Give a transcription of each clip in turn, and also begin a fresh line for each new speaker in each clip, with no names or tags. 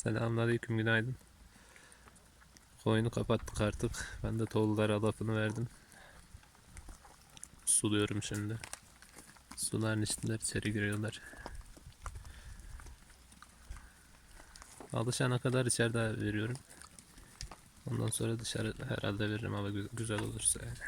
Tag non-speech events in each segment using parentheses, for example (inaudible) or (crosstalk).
Selamünaleyküm günaydın. Koyunu kapattık artık. Ben de tohullara lafını verdim. Suluyorum şimdi. Suların içindeler içeri giriyorlar. Alışana kadar içeride veriyorum. Ondan sonra dışarı herhalde veririm ama gü- güzel olursa yani.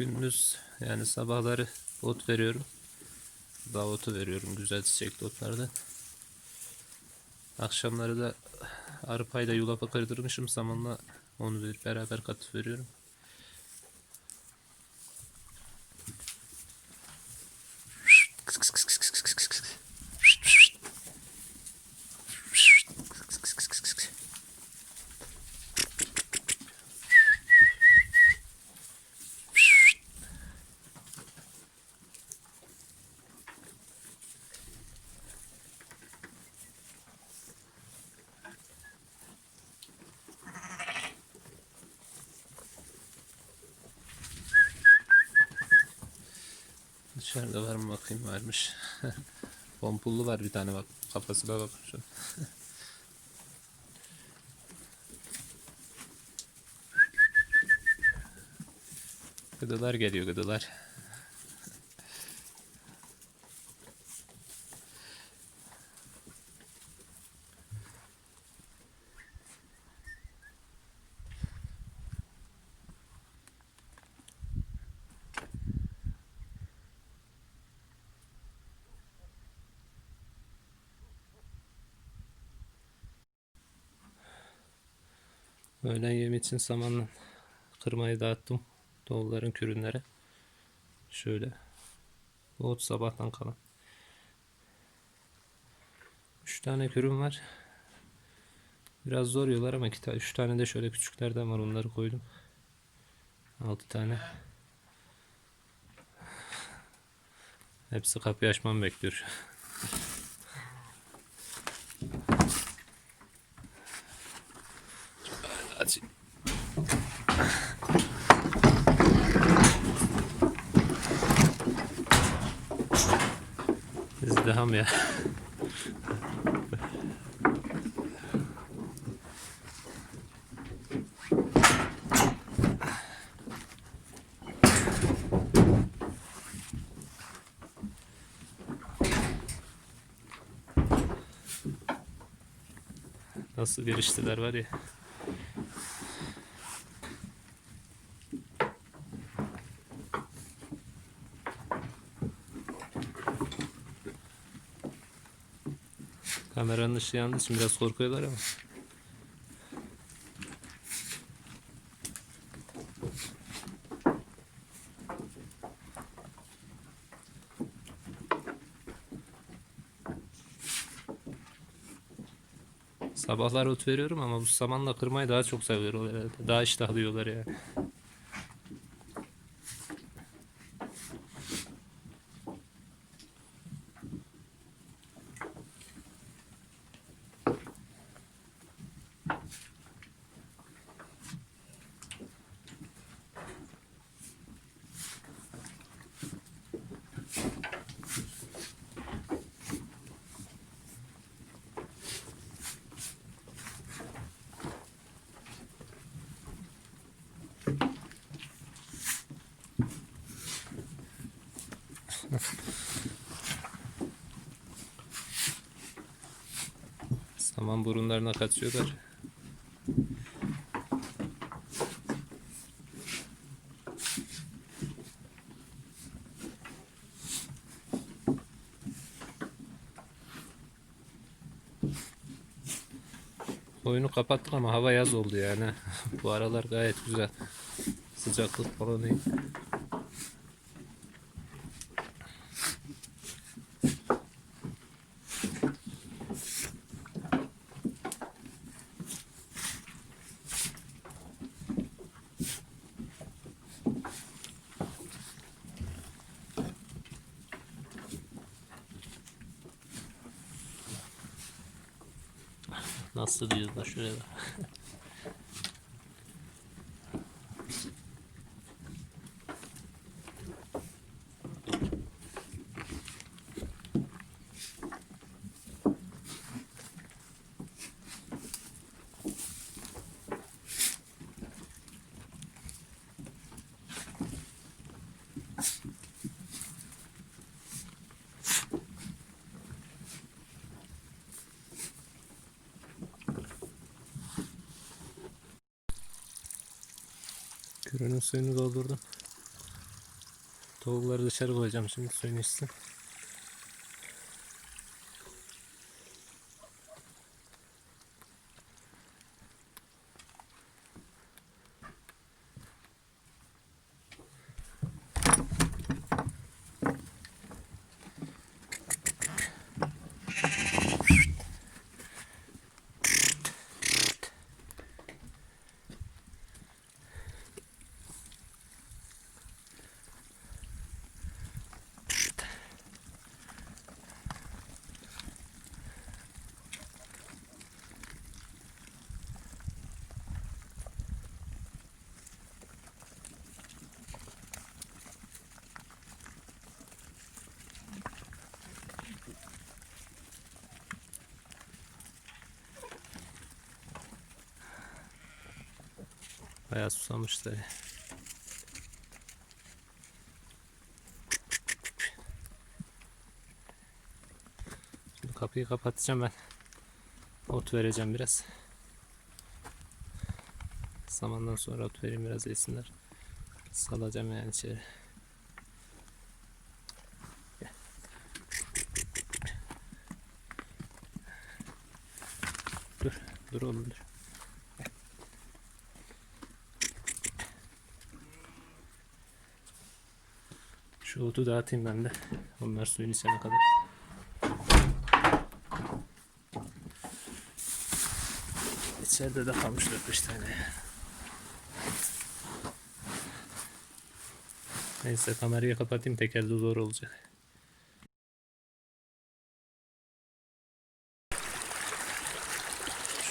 Gündüz yani sabahları ot veriyorum. Dağ otu veriyorum güzel çiçekli otlardan. Akşamları da arpayla yulafa kırdırmışım samanla onu bir beraber katıp veriyorum. Dışarıda var mı bakayım varmış. (laughs) Pompullu var bir tane bak kafası da bak şu. (laughs) Gıdılar geliyor gıdılar. Öğlen yemi için samanla kırmayı dağıttım. Doğulların kürünlere. Şöyle. Ot sabahtan kalan. Üç tane kürüm var. Biraz zor yiyorlar ama iki tane, üç tane de şöyle küçüklerden var. Onları koydum. Altı tane. Hepsi kapıyı açmamı bekliyor. Hadi. İzdiham ya. Nasıl giriştiler var ya. Kameranın ışığı yandığı için biraz korkuyorlar ama. Sabahlar ot veriyorum ama bu samanla kırmayı daha çok seviyorlar herhalde. Daha iştahlı yiyorlar yani. Aman burunlarına kaçıyorlar. Oyunu kapattık ama hava yaz oldu yani. (laughs) Bu aralar gayet güzel. Sıcaklık falan iyi. Nasıl diyoruz da bak. (laughs) Kürünün suyunu doldurdum. Tavukları dışarı koyacağım şimdi suyunu içsin. Bayağı susamışlar. ya. Şimdi kapıyı kapatacağım ben. Ot vereceğim biraz. Zamandan sonra ot vereyim biraz yesinler. Salacağım yani içeri. Dur, dur oğlum dur. Şu otu dağıtayım ben de. Onlar suyun içene kadar. İçeride de kalmış 4-5 tane. Neyse kamerayı kapatayım tekerde zor olacak.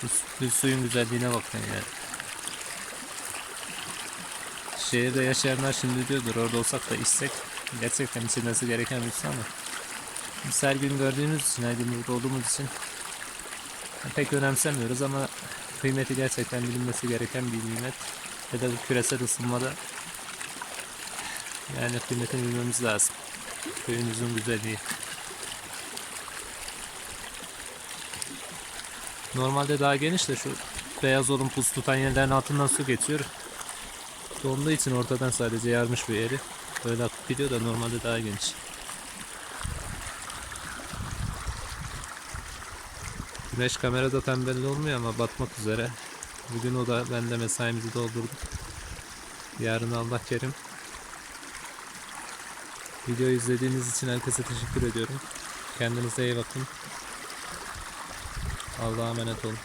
Şu su- suyun güzelliğine bakın ya. Şehirde yaşayanlar şimdi diyordur orada olsak da içsek gerçekten içilmesi gereken bir su ama biz her gün gördüğümüz için her gün burada olduğumuz için pek önemsemiyoruz ama kıymeti gerçekten bilinmesi gereken bir nimet ve de bu küresel ısınmada yani kıymetini bilmemiz lazım. Köyümüzün güzelliği. Normalde daha geniş de şu beyaz olun pus tutan yerlerin altından su geçiyor. Donduğu için ortadan sadece yarmış bir yeri. Böyle akıp gidiyor da normalde daha geniş. Güneş kamerada tam belli olmuyor ama batmak üzere. Bugün o da ben de mesaimizi doldurduk. Yarın Allah kerim. Videoyu izlediğiniz için herkese teşekkür ediyorum. Kendinize iyi bakın. Allah'a emanet olun.